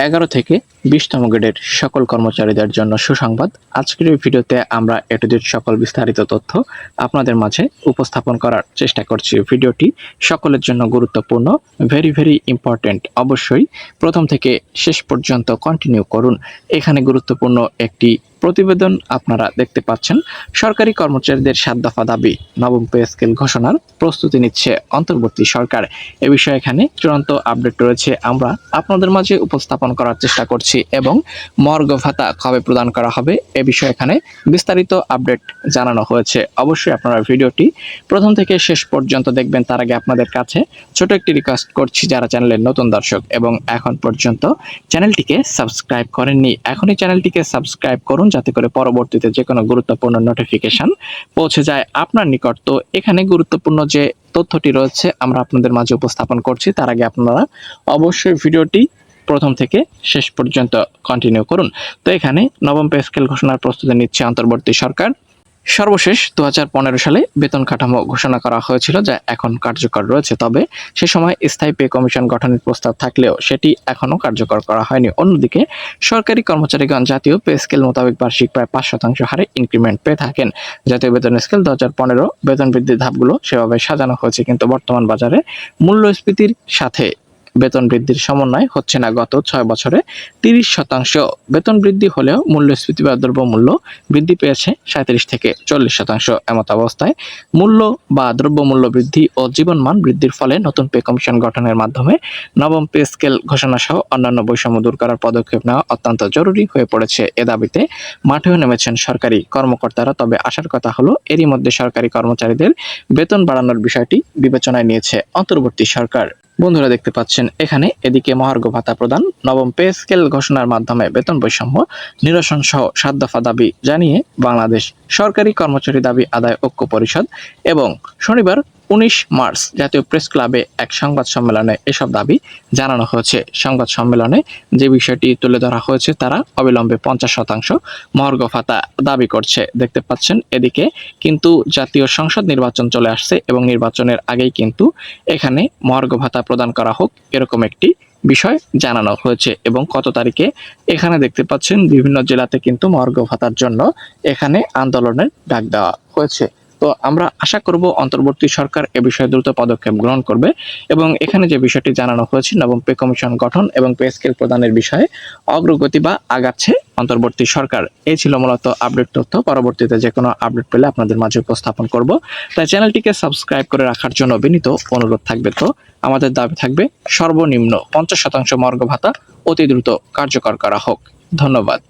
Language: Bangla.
এগারো থেকে বিশতম গ্রেডের সকল কর্মচারীদের জন্য সুসংবাদ। আজকের এই ভিডিওতে আমরা এটুদের সকল বিস্তারিত তথ্য আপনাদের মাঝে উপস্থাপন করার চেষ্টা করছি। ভিডিওটি সকলের জন্য গুরুত্বপূর্ণ ভেরি ভেরি ইম্পর্ট্যান্ট অবশ্যই প্রথম থেকে শেষ পর্যন্ত কন্টিনিউ করুন। এখানে গুরুত্বপূর্ণ একটি প্রতিবেদন আপনারা দেখতে পাচ্ছেন। সরকারি কর্মচারীদের সাত দফা দাবি, নবম পে স্কেল ঘোষণার প্রস্তুতি নিচ্ছে অন্তর্বর্তী সরকার। এ বিষয়ে এখানে চূড়ান্ত আপডেট রয়েছে। আমরা আপনাদের মাঝে উপস্থাপন করার চেষ্টা করছি। এবং মর্গ ভাতা কবে প্রদান করা হবে এ বিষয়ে এখানে বিস্তারিত আপডেট জানানো হয়েছে। অবশ্যই আপনারা ভিডিওটি প্রথম থেকে শেষ পর্যন্ত দেখবেন। তার আগে আপনাদের কাছে ছোট একটি রিকোয়েস্ট করছি যারা চ্যানেলের নতুন দর্শক এবং এখন পর্যন্ত চ্যানেলটিকে সাবস্ক্রাইব করেননি, এখনই চ্যানেলটিকে সাবস্ক্রাইব করুন যাতে করে পরবর্তীতে যে কোনো গুরুত্বপূর্ণ নোটিফিকেশন পৌঁছে যায় আপনার নিকট। তো এখানে গুরুত্বপূর্ণ যে তথ্যটি রয়েছে আমরা আপনাদের মাঝে উপস্থাপন করছি। তার আগে আপনারা অবশ্যই ভিডিওটি প্রথম থেকে শেষ পর্যন্ত কন্টিনিউ করুন। তো এখানে নবম পে স্কেল ঘোষণার প্রস্তুতি নিচ্ছে অন্তর্বর্তী সরকার। সর্বশেষ দু হাজার পনেরো সালে বেতন কাঠামো ঘোষণা করা হয়েছিল, যা এখন কার্যকর রয়েছে। তবে সে সময় স্থায়ী পে কমিশন গঠনের প্রস্তাব থাকলেও সেটি এখনও কার্যকর করা হয়নি। অন্যদিকে, সরকারি কর্মচারীগণ জাতীয় পে স্কেল মোতাবেক বার্ষিক প্রায় পাঁচ শতাংশ হারে ইনক্রিমেন্ট পেয়ে থাকেন। জাতীয় বেতন স্কেল দু হাজার পনেরো, বেতন বৃদ্ধির ধাপগুলো সেভাবে সাজানো হয়েছে, কিন্তু বর্তমান বাজারে মূল্যস্ফীতির সাথে বেতন বৃদ্ধির সমন্বয় হচ্ছে না গত ছয় বছরে। তিরিশ শতাংশ বেতন বৃদ্ধি হলেও মূল্যস্ফীতি বা দ্রব্যমূল্য বৃদ্ধি পেয়েছে সাঁত্রিশ থেকে চল্লিশ শতাংশ এমত অবস্থায়। মূল্য বা দ্রব্যমূল্য বৃদ্ধি ও জীবনমান বৃদ্ধির ফলে নতুন পে কমিশন গঠনের মাধ্যমে নবম পে স্কেল ঘোষণা সহ অন্যান্য বৈষম্য দূর করার পদক্ষেপ নেওয়া অত্যন্ত জরুরি হয়ে পড়েছে এ দাবিতে। মাঠেও নেমেছেন সরকারি কর্মকর্তারা, তবে আসার কথা হলো এরই মধ্যে সরকারি কর্মচারীদের বেতন বাড়ানোর বিষয়টি বিবেচনায় নিয়েছে অন্তর্বর্তী সরকার। বন্ধুরা দেখতে পাচ্ছেন, এখানে এদিকে মহার্ঘ ভাতা প্রদান, নবম পে স্কেল ঘোষণার মাধ্যমে বেতন বৈষম্য, নিরসন সহ সাত দফা দাবি জানিয়ে বাংলাদেশ সরকারি কর্মচারী দাবি আদায় ঐক্য পরিষদ এবং শনিবার উনিশ মার্চ জাতীয় প্রেস ক্লাবে এক সংবাদ সম্মেলনে এসব দাবি জানানো হয়েছে। সংবাদ সম্মেলনে যে বিষয়টি তুলে ধরা হয়েছে তারা অবিলম্বে পঞ্চাশ শতাংশ মহার্ঘ ভাতা দাবি করছে। দেখতে পাচ্ছেন এদিকে কিন্তু জাতীয় সংসদ নির্বাচন চলে আসছে এবং নির্বাচনের আগেই কিন্তু এখানে মহার্ঘ ভাতা প্রদান করা হোক এরকম একটি বিষয় জানানো হয়েছে এবং কত তারিখে এখানে দেখতে পাচ্ছেন বিভিন্ন জেলাতে কিন্তু মহার্ঘ ভাতার জন্য এখানে আন্দোলনের ডাক দেওয়া হয়েছে। তো আমরা আশা করব অন্তর্বর্তী সরকার এ বিষয়ে দ্রুত পদক্ষেপ গ্রহণ করবে এবং এখানে যে বিষয়টি জানানো হয়েছে, নবম পে কমিশন গঠন এবং পে স্কেল প্রদানের বিষয়ে অগ্রগতি বা আগাচ্ছে অন্তর্বর্তী সরকার। এই ছিল মূলত আপডেট তথ্য। পরবর্তীতে যে কোনো আপডেট পেলে আপনাদের মাঝে উপস্থাপন করব। তাই চ্যানেলটিকে সাবস্ক্রাইব করে রাখার জন্য বিনীত অনুরোধ থাকবে তো। আমাদের দাবি থাকবে, সর্বনিম্ন পঞ্চাশ শতাংশ মর্গ ভাতা অতি দ্রুত কার্যকর করা হোক। ধন্যবাদ।